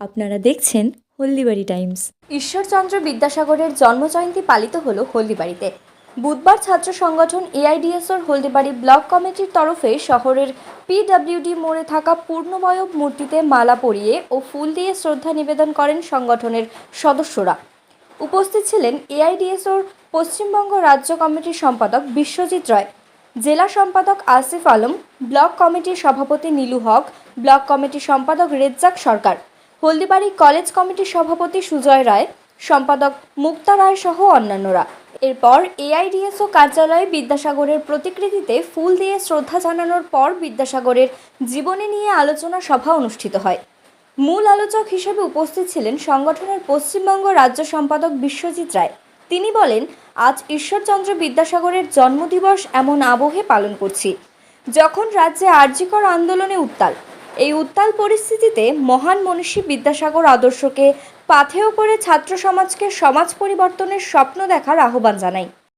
আপনারা দেখছেন হলদিবাড়ি টাইমস। ঈশ্বরচন্দ্র বিদ্যাসাগরের জন্মজয়ন্তী পালিত হলো হলদিবাড়িতে। বুধবার ছাত্র সংগঠন এআইডিএসওর হলদিবাড়ি ব্লক কমিটির তরফে শহরের পিডব্লিউডি মোড়ে থাকা পূর্ণবয়ব মূর্তিতে মালা পরিয়ে ও ফুল দিয়ে শ্রদ্ধা নিবেদন করেন সংগঠনের সদস্যরা। উপস্থিত ছিলেন এআইডিএসওর পশ্চিমবঙ্গ রাজ্য কমিটির সম্পাদক বিশ্বজিৎ রায়, জেলা সম্পাদক আসিফ আলম, ব্লক কমিটির সভাপতি নীলু হক, ব্লক কমিটির সম্পাদক রেজ্জাক সরকার হলদিবাড়ি কলেজ কমিটির সভাপতি সুজয় রায়, সম্পাদক মুক্তা রায় সহ অন্যান্যরা। এরপর এআইডিএসও কার্যালয়ে বিদ্যাসাগরের প্রতিকৃতিতে ফুল দিয়ে শ্রদ্ধা জানানোর পর বিদ্যাসাগরের জীবনী নিয়ে আলোচনা সভা অনুষ্ঠিত হয়। মূল আলোচক হিসেবে উপস্থিত ছিলেন সংগঠনের পশ্চিমবঙ্গ রাজ্য সম্পাদক বিশ্বজিৎ রায়। তিনি বলেন, আজ ঈশ্বরচন্দ্র বিদ্যাসাগরের জন্মদিবস এমন আবহে পালন করছি। যখন রাজ্যে আর্যিকর আন্দোলনে উত্তাল এই উত্তাল পরিস্থিতিতে মহান মনীষী বিদ্যাসাগর আদর্শকে পাথেয় করে ছাত্র সমাজকে সমাজ পরিবর্তনের স্বপ্ন দেখার আহ্বান জানাই